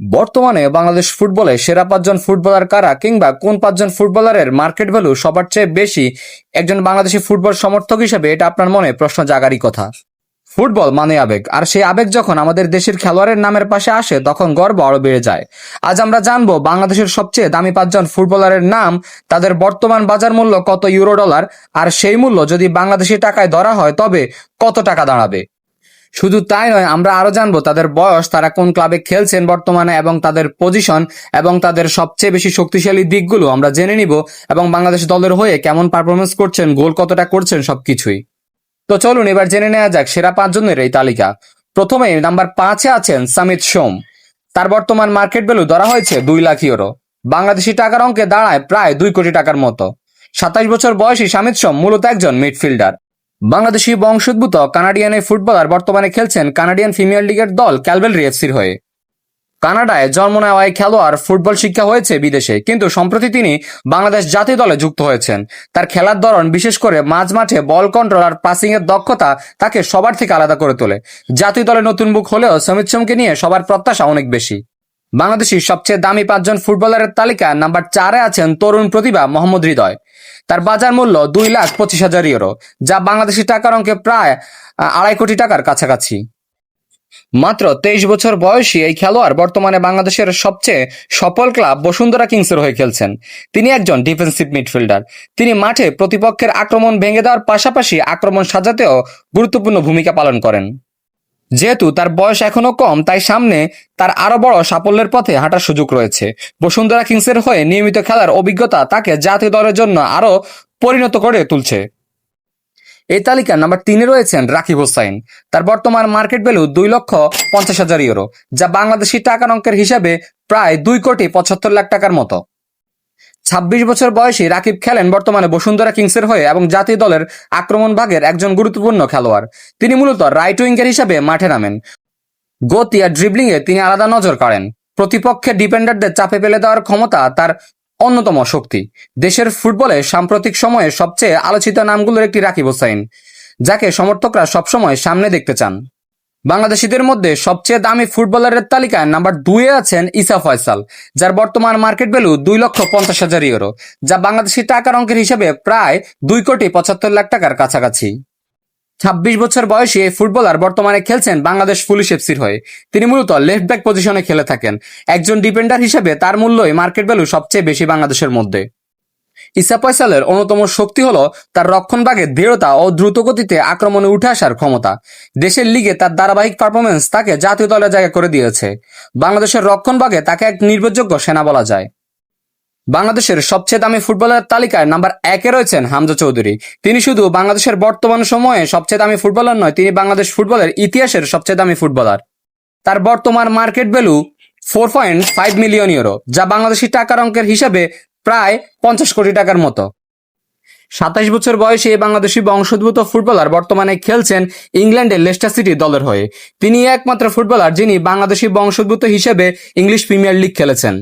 বর্তমানে বাংলাদেশ ফুটবলে সেরা পাঁচজন ফুটবলার কারা কিংবা কোন পাঁচজন ফুটবলারের মার্কেট ভ্যালু সবার চেয়ে বেশি? একজন বাংলাদেশি ফুটবল সমর্থক হিসেবে এটা আপনার মনে প্রশ্ন জাগারই কথা। ফুটবল মানে আবেগ। আর সেই আবেগ যখন আমাদের দেশের খেলোয়াড়ের নামের পাশে আসে, তখন গর্ব আরও বেড়ে যায়। আজ আমরা জানব বাংলাদেশের সবচেয়ে দামি পাঁচজন ফুটবলারের নাম, তাদের বর্তমান বাজার মূল্য কত ইউরো ডলার, আর সেই মূল্য যদি বাংলাদেশি টাকায় ধরা হয় তবে কত টাকা দাঁড়াবে? শুধু তাই নয়, আমরা আরও জানব তাদের বয়স, তারা কোন ক্লাবে খেলছেন বর্তমানে এবং তাদের পজিশন এবং তাদের সবচেয়ে বেশি শক্তিশালী দিকগুলো আমরা জেনে নিব এবং বাংলাদেশ দলের হয়ে কেমন পারফরমেন্স করছেন, গোল কতটা করছেন সবকিছুই। তো চলুন এবার জেনে নেওয়া যাক সেরা পাঁচজনের এই তালিকা। প্রথমে নাম্বার পাঁচে আছেন সামিত সোম। তার বর্তমান মার্কেট ভ্যালু ধরা হয়েছে দুই লাখ ইউরো বাংলাদেশি টাকার অঙ্কে দাঁড়ায় প্রায় দুই কোটি টাকার মতো। সাতাশ বছর বয়সী সামিত সোম মূলত একজন মিডফিল্ডার বাংলাদেশি বংশোদ্ভূত কানাডিয়ান এই ফুটবলার বর্তমানে খেলছেন কানাডিয়ান প্রিমিয়ার লিগের দল ক্যালবেলরি এফসির হয়ে। কানাডায় জন্ম নেওয়া এই খেলোয়াড় ফুটবল শিক্ষা হয়েছে বিদেশে, কিন্তু সম্প্রতি তিনি বাংলাদেশ জাতীয় দলে যুক্ত হয়েছেন। তার খেলার ধরন, বিশেষ করে মাঝ মাঠে বল কন্ট্রোল আর পাসিং এর দক্ষতা তাকে সবার থেকে আলাদা করে তোলে। জাতীয় দলে নতুন বুক হলেও সমিত সোমকে নিয়ে সবার প্রত্যাশা অনেক বেশি। বাংলাদেশি সবচেয়ে দামি পাঁচজন ফুটবলারের তালিকা নাম্বার চারে আছেন তরুণ প্রতিভা মোহাম্মদ হৃদয়। তার বাজার মূল্য দুই লাখ পঁচিশ হাজার ইউরো, যা বাংলাদেশি টাকার অঙ্কে প্রায় আড়াই কোটি টাকার কাছাকাছি। মাত্র তেইশ বছর বয়সী এই খেলোয়াড় বর্তমানে বাংলাদেশের সবচেয়ে সফল ক্লাব বসুন্ধরা কিংসের হয়ে খেলছেন। তিনি একজন ডিফেন্সিভ মিডফিল্ডার তিনি মাঠে প্রতিপক্ষের আক্রমণ ভেঙে দেওয়ার পাশাপাশি আক্রমণ সাজাতেও গুরুত্বপূর্ণ ভূমিকা পালন করেন। যেহেতু তার বয়স এখনও কম, তাই সামনে তার আরও বড় সাফল্যের পথে হাঁটার সুযোগ রয়েছে। বসুন্ধরা কিংসের হয়ে নিয়মিত খেলার অভিজ্ঞতা তাকে জাতীয় দলের জন্য আরও পরিণত করে তুলছে। এই তালিকার নাম্বার তিনে রয়েছেন রাকিব হোসাইন। তার বর্তমান মার্কেট ভ্যালু দুই লক্ষ পঞ্চাশ হাজার ইউরো, যা বাংলাদেশি টাকার অঙ্কের হিসাবে প্রায় দুই কোটি পঁচাত্তর লাখ টাকার মতো। ছাব্বিশ বছর বয়সী রাকিব খেলেন বর্তমানে বসুন্ধরা কিংসের হয়ে এবং জাতীয় দলের আক্রমণ ভাগের একজন গুরুত্বপূর্ণ খেলোয়াড়। তিনি মূলত রাইট উইঙ্গের হিসাবে মাঠে নামেন। গতি আর ড্রিবলিং এ তিনি আলাদা নজর কাড়েন। প্রতিপক্ষের ডিপেন্ডারদের চাপে ফেলে দেওয়ার ক্ষমতা তার অন্যতম শক্তি। দেশের ফুটবলে সাম্প্রতিক সময়ে সবচেয়ে আলোচিত নামগুলোর একটি রাকিব হোসাইন যাকে সমর্থকরা সবসময় সামনে দেখতে চান। বাংলাদেশিদের মধ্যে সবচেয়ে দামি ফুটবলারের তালিকায় নাম্বার দুয়ে আছেন ইসা ফয়সাল, যার বর্তমান মার্কেট ভ্যালু দুই লক্ষ পঞ্চাশ হাজার ইউরো, যা বাংলাদেশি টাকার অঙ্কের হিসাবে প্রায় দুই কোটি পঁচাত্তর লাখ টাকার কাছাকাছি। ছাব্বিশ বছর বয়সী এই ফুটবলার বর্তমানে খেলছেন বাংলাদেশ পুলিশ এফসির হয়ে। তিনি মূলত লেফট ব্যাক পজিশনে খেলে থাকেন। একজন ডিপেন্ডার হিসেবে তার মূল্যই মার্কেট ভ্যালু সবচেয়ে বেশি বাংলাদেশের মধ্যে। ইসা পয়সালের অন্যতম শক্তি হলো তার রক্ষণভাগে দৃঢ়তা ও দ্রুত গতিতে আক্রমণে উঠে আসার ক্ষমতা। দেশের লিগে তার ধারাবাহিক পারফরমেন্স তাকে জাতীয় দলে জায়গা করে দিয়েছে। বাংলাদেশের রক্ষণভাগে তাকে এক নির্ভরযোগ্য সেনা বলা যায়। বাংলাদেশের সবচেয়ে দামি ফুটবলার তালিকায় নাম্বার একে রয়েছেন হামজা চৌধুরী। তিনি শুধু বাংলাদেশের বর্তমান সময়ে সবচেয়ে দামি ফুটবলার নয়, তিনি বাংলাদেশ ফুটবলের ইতিহাসের সবচেয়ে দামি ফুটবলার। তার বর্তমান market value four point five million euro যা বাংলাদেশি টাকার অঙ্কের হিসাবে প্রায় পঞ্চাশ কোটি টাকার মতো। সাতাশ বছর বয়সে বাংলাদেশি বংশোদ্ভূত ফুটবলার বর্তমানে খেলছেন ইংল্যান্ডের লেস্টার সিটি দলের হয়ে। তিনি একমাত্র ফুটবলার যিনি বাংলাদেশি বংশোদ্ভূত হিসেবে ইংলিশ প্রিমিয়ার লিগ খেলেছেন।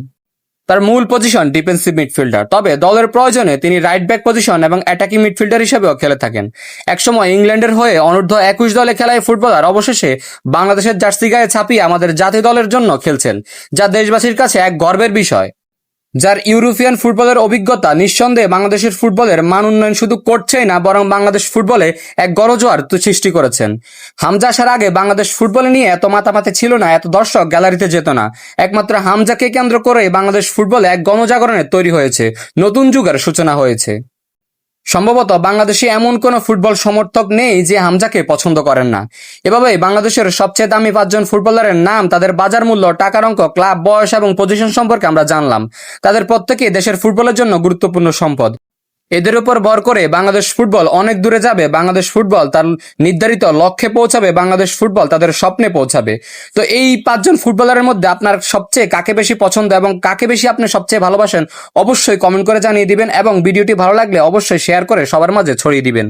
তার মূল পজিশন ডিফেন্সিভ মিডফিল্ডার। তবে দলের প্রয়োজনে তিনি রাইট ব্যাক পজিশন এবং অ্যাটাকিং মিডফিল্ডার হিসেবেও খেলে থাকেন। একসময় ইংল্যান্ডের হয়ে অনূর্ধ্ব একুশ দলে খেলায় ফুটবলার অবশেষে বাংলাদেশের জার্সি গায়ে ছাপিয়ে আমাদের জাতীয় দলের জন্য খেলছেন, যা দেশবাসীর কাছে এক গর্বের বিষয়। যার ইউরোপিয়ান ফুটবলের অভিজ্ঞতা নিঃসন্দেহে বাংলাদেশের ফুটবলের মান উন্নয়ন শুধু করছেই না, বরং বাংলাদেশ ফুটবলে এক গরজোয়ার সৃষ্টি করেছেন। হামজা আসার আগে বাংলাদেশ ফুটবলে নিয়ে এত মাতামাতি ছিল না, এত দর্শক গ্যালারিতে যেত না। একমাত্র হামজাকে কেন্দ্র করে বাংলাদেশ ফুটবলে এক গণজাগরণের তৈরি হয়েছে, নতুন যুগের সূচনা হয়েছে। সম্ভবত বাংলাদেশে এমন কোনো ফুটবল সমর্থক নেই যে হামজাকে পছন্দ করেন না। এভাবে বাংলাদেশের সবচেয়ে দামি পাঁচজন ফুটবলারের নাম তাদের বাজার মূল্য, টাকার অঙ্ক, ক্লাব বয়স এবং পজিশন সম্পর্কে আমরা জানলাম। তাদের প্রত্যেকেই দেশের ফুটবলের জন্য গুরুত্বপূর্ণ সম্পদ। এদের উপর ভর করে বাংলাদেশ ফুটবল অনেক দূরে যাবে। বাংলাদেশ ফুটবল তার নির্ধারিত লক্ষ্যে পৌঁছাবে, বাংলাদেশ ফুটবল তাদের স্বপ্নে পৌঁছাবে। তো এই পাঁচজন ফুটবলারের মধ্যে আপনার সবচেয়ে কাকে বেশি পছন্দ এবং কাকে বেশি আপনি সবচেয়ে ভালোবাসেন, অবশ্যই কমেন্ট করে জানিয়ে দিবেন এবং ভিডিওটি ভালো লাগলে অবশ্যই শেয়ার করে সবার মাঝে ছড়িয়ে দিবেন।